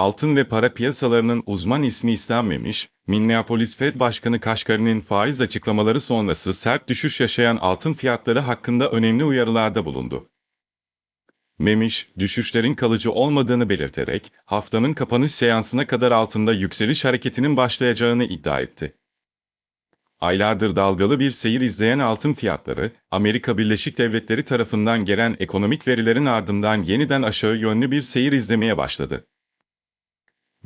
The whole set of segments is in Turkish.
altın ve para piyasalarının uzman ismi istenmemiş, Minneapolis Fed Başkanı Kaşkari'nin faiz açıklamaları sonrası sert düşüş yaşayan altın fiyatları hakkında önemli uyarılarda bulundu. Memiş, düşüşlerin kalıcı olmadığını belirterek, haftanın kapanış seansına kadar altında yükseliş hareketinin başlayacağını iddia etti. Aylardır dalgalı bir seyir izleyen altın fiyatları, Amerika Birleşik Devletleri tarafından gelen ekonomik verilerin ardından yeniden aşağı yönlü bir seyir izlemeye başladı.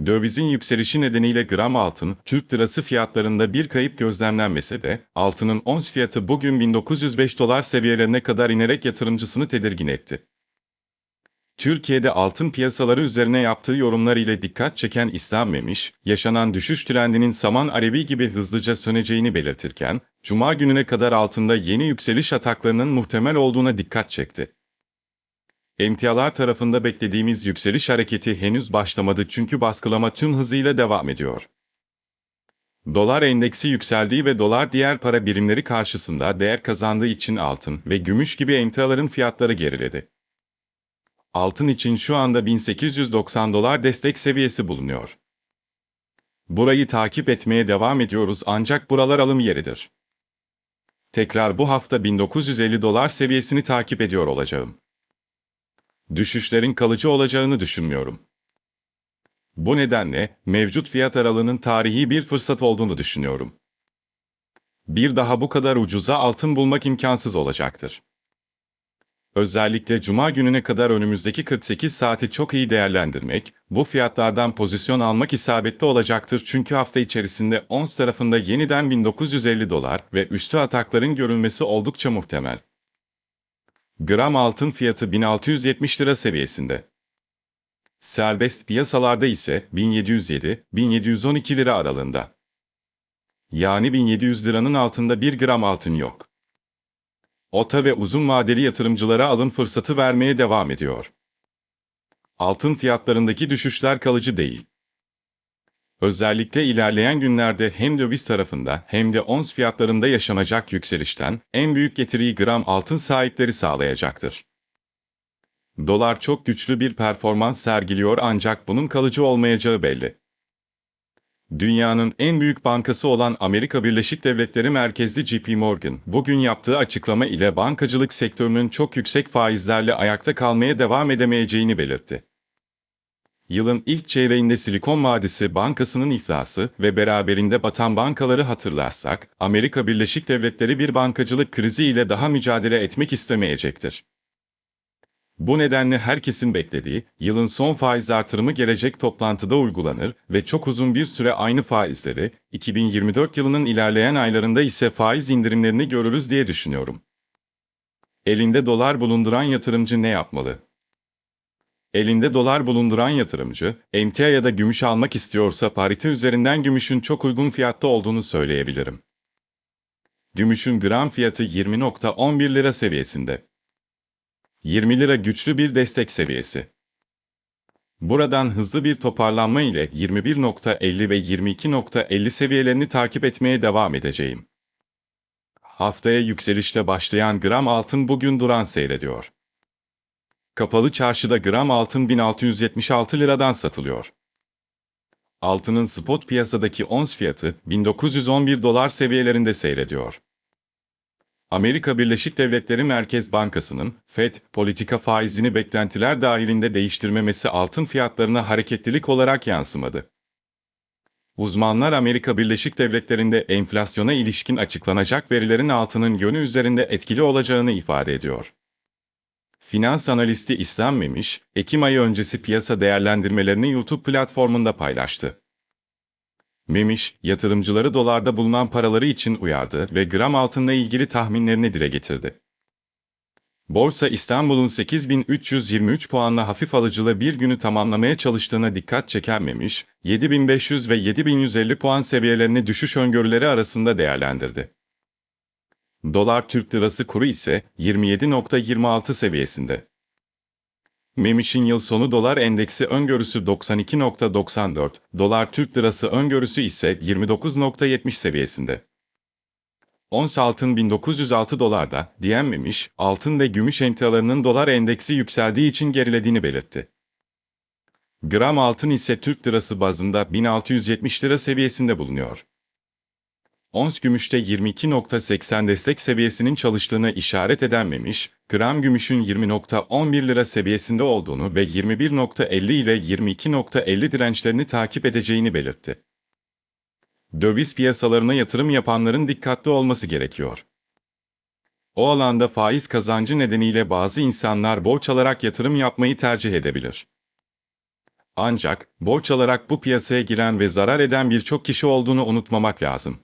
Dövizin yükselişi nedeniyle gram altın, Türk lirası fiyatlarında bir kayıp gözlemlenmese de, altının ons fiyatı bugün 1905 dolar seviyelerine kadar inerek yatırımcısını tedirgin etti. Türkiye'de altın piyasaları üzerine yaptığı yorumlar ile dikkat çeken İslam Memiş, yaşanan düşüş trendinin saman alevi gibi hızlıca söneceğini belirtirken, Cuma gününe kadar altında yeni yükseliş ataklarının muhtemel olduğuna dikkat çekti. Emtialar tarafında beklediğimiz yükseliş hareketi henüz başlamadı çünkü baskılama tüm hızıyla devam ediyor. Dolar endeksi yükseldiği ve dolar diğer para birimleri karşısında değer kazandığı için altın ve gümüş gibi emtiaların fiyatları geriledi. Altın için şu anda 1890 dolar destek seviyesi bulunuyor. Burayı takip etmeye devam ediyoruz ancak buralar alım yeridir. Tekrar bu hafta 1950 dolar seviyesini takip ediyor olacağım. Düşüşlerin kalıcı olacağını düşünmüyorum. Bu nedenle mevcut fiyat aralığının tarihi bir fırsat olduğunu düşünüyorum. Bir daha bu kadar ucuza altın bulmak imkansız olacaktır. Özellikle cuma gününe kadar önümüzdeki 48 saati çok iyi değerlendirmek, bu fiyatlardan pozisyon almak isabetli olacaktır çünkü hafta içerisinde ons tarafında yeniden 1950 dolar ve üstü atakların görülmesi oldukça muhtemel. Gram altın fiyatı 1670 lira seviyesinde. Serbest piyasalarda ise 1707-1712 lira aralığında. Yani 1700 liranın altında 1 gram altın yok. OTA ve uzun vadeli yatırımcılara alım fırsatı vermeye devam ediyor. Altın fiyatlarındaki düşüşler kalıcı değil. Özellikle ilerleyen günlerde hem döviz tarafında hem de ons fiyatlarında yaşanacak yükselişten en büyük getiriyi gram altın sahipleri sağlayacaktır. Dolar çok güçlü bir performans sergiliyor ancak bunun kalıcı olmayacağı belli. Dünyanın en büyük bankası olan Amerika Birleşik Devletleri merkezli JP Morgan, bugün yaptığı açıklama ile bankacılık sektörünün çok yüksek faizlerle ayakta kalmaya devam edemeyeceğini belirtti. Yılın ilk çeyreğinde Silikon Vadisi Bankası'nın iflası ve beraberinde batan bankaları hatırlarsak, Amerika Birleşik Devletleri bir bankacılık krizi ile daha mücadele etmek istemeyecektir. Bu nedenle herkesin beklediği, yılın son faiz artırımı gelecek toplantıda uygulanır ve çok uzun bir süre aynı faizleri, 2024 yılının ilerleyen aylarında ise faiz indirimlerini görürüz diye düşünüyorum. Elinde dolar bulunduran yatırımcı ne yapmalı? Elinde dolar bulunduran yatırımcı, emtia ya da gümüş almak istiyorsa parite üzerinden gümüşün çok uygun fiyatta olduğunu söyleyebilirim. Gümüşün gram fiyatı 20.11 lira seviyesinde. 20 lira güçlü bir destek seviyesi. Buradan hızlı bir toparlanma ile 21.50 ve 22.50 seviyelerini takip etmeye devam edeceğim. Haftaya yükselişte başlayan gram altın bugün duran seyrediyor. Kapalı çarşıda gram altın 1676 liradan satılıyor. Altının spot piyasadaki ons fiyatı 1911 dolar seviyelerinde seyrediyor. Amerika Birleşik Devletleri Merkez Bankası'nın FED politika faizini beklentiler dahilinde değiştirmemesi altın fiyatlarına hareketlilik olarak yansımadı. Uzmanlar Amerika Birleşik Devletleri'nde enflasyona ilişkin açıklanacak verilerin altının yönü üzerinde etkili olacağını ifade ediyor. Finans analisti İslam Memiş, Ekim ayı öncesi piyasa değerlendirmelerini YouTube platformunda paylaştı. Memiş, yatırımcıları dolarda bulunan paraları için uyardı ve gram altınla ilgili tahminlerini dile getirdi. Borsa İstanbul'un 8323 puanla hafif alıcılı bir günü tamamlamaya çalıştığına dikkat çeken Memiş, 7500 ve 7150 puan seviyelerini düşüş öngörüleri arasında değerlendirdi. Dolar Türk Lirası kuru ise 27.26 seviyesinde. Memiş'in yıl sonu dolar endeksi öngörüsü 92.94, dolar Türk lirası öngörüsü ise 29.70 seviyesinde. Ons altın 1906 dolarda, diyen Memiş, altın ve gümüş emtialarının dolar endeksi yükseldiği için gerilediğini belirtti. Gram altın ise Türk lirası bazında 1670 lira seviyesinde bulunuyor. Ons gümüşte 22.80 destek seviyesinin çalıştığını işaret edenmemiş, gram gümüşün 20.11 lira seviyesinde olduğunu ve 21.50 ile 22.50 dirençlerini takip edeceğini belirtti. Döviz piyasalarına yatırım yapanların dikkatli olması gerekiyor. O alanda faiz kazancı nedeniyle bazı insanlar borç alarak yatırım yapmayı tercih edebilir. Ancak borç alarak bu piyasaya giren ve zarar eden birçok kişi olduğunu unutmamak lazım.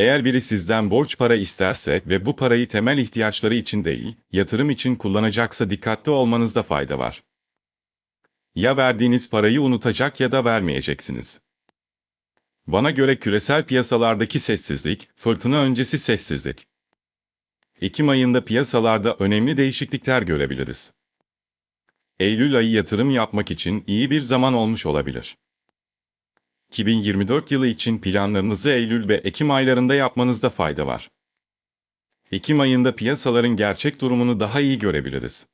Eğer biri sizden borç para isterse ve bu parayı temel ihtiyaçları için değil, yatırım için kullanacaksa dikkatli olmanızda fayda var. Ya verdiğiniz parayı unutacak ya da vermeyeceksiniz. Bana göre küresel piyasalardaki sessizlik, fırtına öncesi sessizlik. Ekim ayında piyasalarda önemli değişiklikler görebiliriz. Eylül ayı yatırım yapmak için iyi bir zaman olmuş olabilir. 2024 yılı için planlarınızı Eylül ve Ekim aylarında yapmanızda fayda var. Ekim ayında piyasaların gerçek durumunu daha iyi görebiliriz.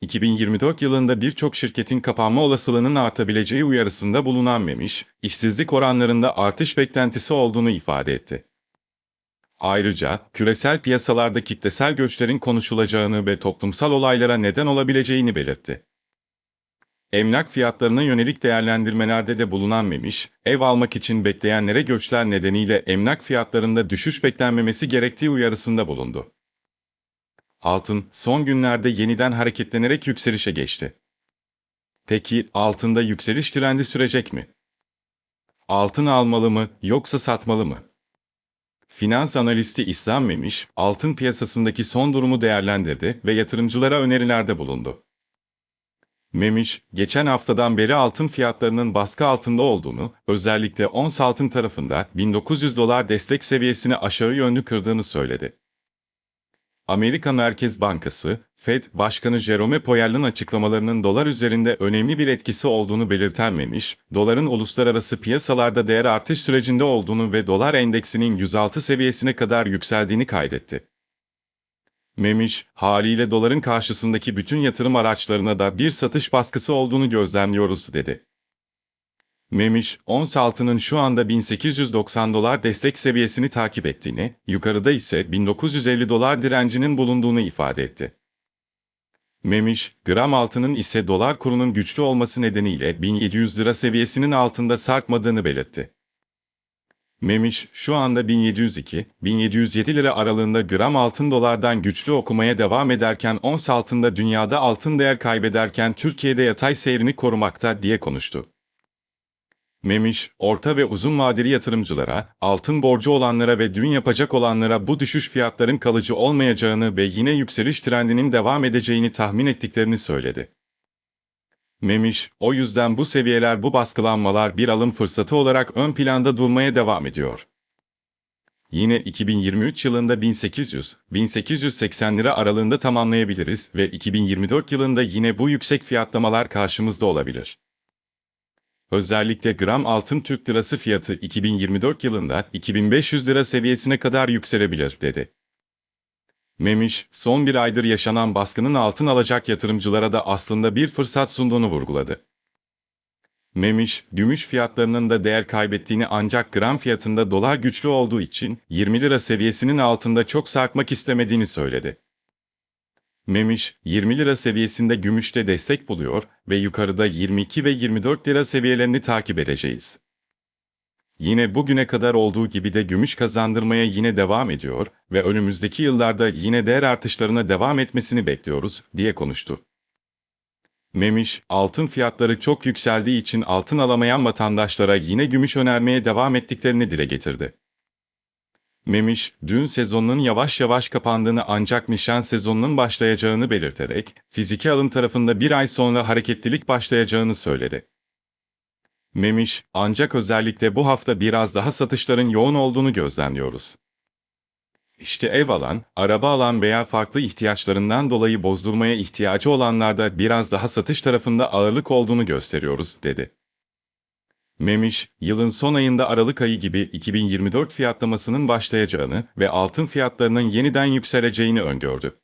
2024 yılında birçok şirketin kapanma olasılığının artabileceği uyarısında bulunan Memiş, işsizlik oranlarında artış beklentisi olduğunu ifade etti. Ayrıca, küresel piyasalarda kitlesel göçlerin konuşulacağını ve toplumsal olaylara neden olabileceğini belirtti. Emlak fiyatlarına yönelik değerlendirmelerde de bulunan Memiş, ev almak için bekleyenlere göçler nedeniyle emlak fiyatlarında düşüş beklenmemesi gerektiği uyarısında bulundu. Altın, son günlerde yeniden hareketlenerek yükselişe geçti. Peki altında yükseliş trendi sürecek mi? Altın almalı mı yoksa satmalı mı? Finans analisti İslam Memiş, altın piyasasındaki son durumu değerlendirdi ve yatırımcılara önerilerde bulundu. Memiş, geçen haftadan beri altın fiyatlarının baskı altında olduğunu, özellikle ons altın tarafında 1900 dolar destek seviyesini aşağı yönlü kırdığını söyledi. Amerika Merkez Bankası, Fed Başkanı Jerome Powell'ın açıklamalarının dolar üzerinde önemli bir etkisi olduğunu belirtenmemiş, doların uluslararası piyasalarda değer artış sürecinde olduğunu ve dolar endeksinin 106 seviyesine kadar yükseldiğini kaydetti. Memiş, haliyle doların karşısındaki bütün yatırım araçlarına da bir satış baskısı olduğunu gözlemliyoruz dedi. Memiş, ons altının şu anda 1890 dolar destek seviyesini takip ettiğini, yukarıda ise 1950 dolar direncinin bulunduğunu ifade etti. Memiş, gram altının ise dolar kurunun güçlü olması nedeniyle 1700 lira seviyesinin altında sarkmadığını belirtti. Memiş, şu anda 1702-1707 lira aralığında gram altın dolardan güçlü okumaya devam ederken ons altında dünyada altın değer kaybederken Türkiye'de yatay seyrini korumakta diye konuştu. Memiş, orta ve uzun vadeli yatırımcılara, altın borcu olanlara ve dün yapacak olanlara bu düşüş fiyatların kalıcı olmayacağını ve yine yükseliş trendinin devam edeceğini tahmin ettiklerini söyledi. Memiş, o yüzden bu seviyeler bu baskılanmalar bir alım fırsatı olarak ön planda durmaya devam ediyor. Yine 2023 yılında 1800-1880 lira aralığında tamamlayabiliriz ve 2024 yılında yine bu yüksek fiyatlamalar karşımızda olabilir. Özellikle gram altın Türk lirası fiyatı 2024 yılında 2500 lira seviyesine kadar yükselebilir, dedi. Memiş, son bir aydır yaşanan baskının altın alacak yatırımcılara da aslında bir fırsat sunduğunu vurguladı. Memiş, gümüş fiyatlarının da değer kaybettiğini ancak gram fiyatında dolar güçlü olduğu için 20 lira seviyesinin altında çok sarkmak istemediğini söyledi. Memiş, 20 lira seviyesinde gümüşte destek buluyor ve yukarıda 22 ve 24 lira seviyelerini takip edeceğiz. Yine bugüne kadar olduğu gibi de gümüş kazandırmaya yine devam ediyor ve önümüzdeki yıllarda yine değer artışlarına devam etmesini bekliyoruz, diye konuştu. Memiş, altın fiyatları çok yükseldiği için altın alamayan vatandaşlara yine gümüş önermeye devam ettiklerini dile getirdi. Memiş, dün sezonun yavaş yavaş kapandığını ancak nişan sezonunun başlayacağını belirterek, fiziki alım tarafında bir ay sonra hareketlilik başlayacağını söyledi. Memiş, ancak özellikle bu hafta biraz daha satışların yoğun olduğunu gözlemliyoruz. İşte ev alan, araba alan veya farklı ihtiyaçlarından dolayı bozdurmaya ihtiyacı olanlarda biraz daha satış tarafında ağırlık olduğunu gösteriyoruz, dedi. Memiş, yılın son ayında Aralık ayı gibi 2024 fiyatlamasının başlayacağını ve altın fiyatlarının yeniden yükseleceğini öngördü.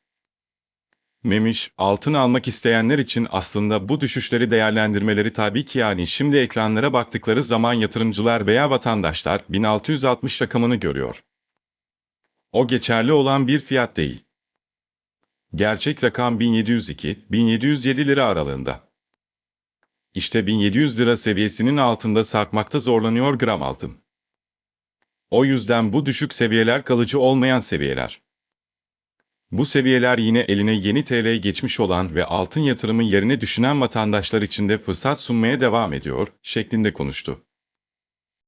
Memiş, altın almak isteyenler için aslında bu düşüşleri değerlendirmeleri tabii ki yani şimdi ekranlara baktıkları zaman yatırımcılar veya vatandaşlar 1660 rakamını görüyor. O geçerli olan bir fiyat değil. Gerçek rakam 1702-1707 lira aralığında. İşte 1700 lira seviyesinin altında sarkmakta zorlanıyor gram altın. O yüzden bu düşük seviyeler kalıcı olmayan seviyeler. Bu seviyeler yine eline yeni TL geçmiş olan ve altın yatırımı yerine düşünen vatandaşlar için de fırsat sunmaya devam ediyor, şeklinde konuştu.